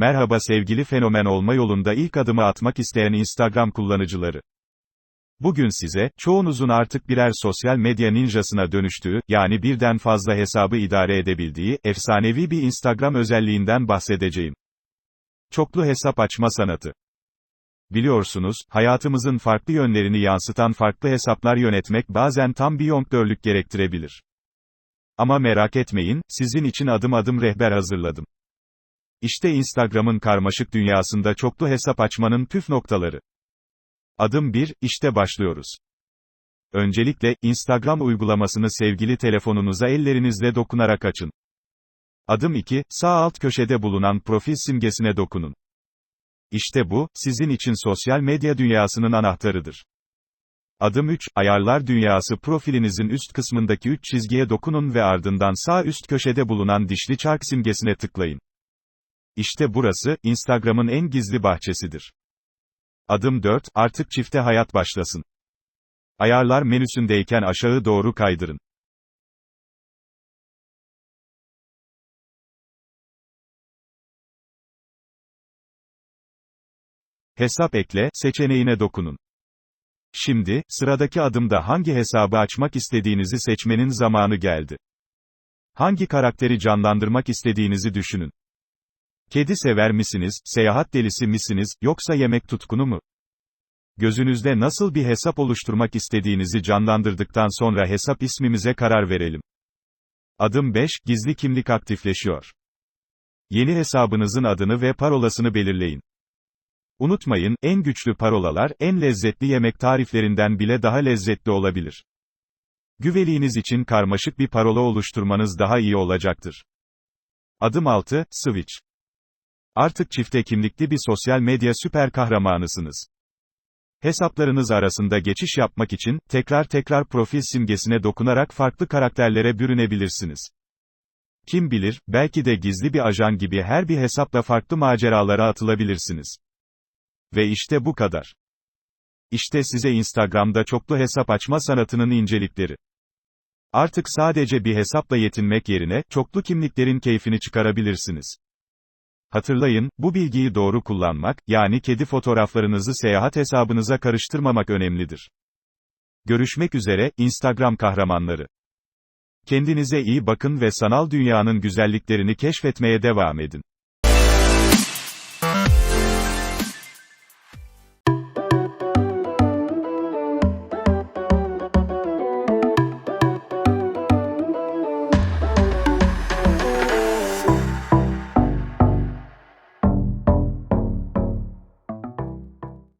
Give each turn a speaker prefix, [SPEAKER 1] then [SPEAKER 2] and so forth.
[SPEAKER 1] Merhaba sevgili fenomen olma yolunda ilk adımı atmak isteyen Instagram kullanıcıları. Bugün size, çoğunuzun artık birer sosyal medya ninjasına dönüştüğü, yani birden fazla hesabı idare edebildiği, efsanevi bir Instagram özelliğinden bahsedeceğim. Çoklu hesap açma sanatı. Biliyorsunuz, hayatımızın farklı yönlerini yansıtan farklı hesaplar yönetmek bazen tam bir yonktörlük gerektirebilir. Ama merak etmeyin, sizin için adım adım rehber hazırladım. İşte Instagram'ın karmaşık dünyasında çoklu hesap açmanın püf noktaları. Adım 1, işte başlıyoruz. Öncelikle, Instagram uygulamasını sevgili telefonunuza ellerinizle dokunarak açın. Adım 2, sağ alt köşede bulunan profil simgesine dokunun. İşte bu, sizin için sosyal medya dünyasının anahtarıdır. Adım 3, ayarlar dünyası profilinizin üst kısmındaki 3 çizgiye dokunun ve ardından sağ üst köşede bulunan dişli çark simgesine tıklayın. İşte burası, Instagram'ın en gizli bahçesidir. Adım 4, artık çifte hayat başlasın. Ayarlar menüsündeyken aşağı doğru kaydırın. Hesap ekle seçeneğine dokunun. Şimdi, sıradaki adımda hangi hesabı açmak istediğinizi seçmenin zamanı geldi. Hangi karakteri canlandırmak istediğinizi düşünün. Kedi sever misiniz, seyahat delisi misiniz, yoksa yemek tutkunu mu? Gözünüzde nasıl bir hesap oluşturmak istediğinizi canlandırdıktan sonra hesap ismimize karar verelim. Adım 5, gizli kimlik aktifleşiyor. Yeni hesabınızın adını ve parolasını belirleyin. Unutmayın, en güçlü parolalar, en lezzetli yemek tariflerinden bile daha lezzetli olabilir. Güveliğiniz için karmaşık bir parola oluşturmanız daha iyi olacaktır. Adım 6, Switch. Artık çifte kimlikli bir sosyal medya süper kahramanısınız. Hesaplarınız arasında geçiş yapmak için, tekrar tekrar profil simgesine dokunarak farklı karakterlere bürünebilirsiniz. Kim bilir, belki de gizli bir ajan gibi her bir hesapla farklı maceralara atılabilirsiniz. Ve işte bu kadar. İşte size Instagram'da çoklu hesap açma sanatının incelikleri. Artık sadece bir hesapla yetinmek yerine, çoklu kimliklerin keyfini çıkarabilirsiniz. Hatırlayın, bu bilgiyi doğru kullanmak, yani kedi fotoğraflarınızı seyahat hesabınıza karıştırmamak önemlidir. Görüşmek üzere, Instagram kahramanları. Kendinize iyi bakın ve sanal dünyanın güzelliklerini keşfetmeye devam edin.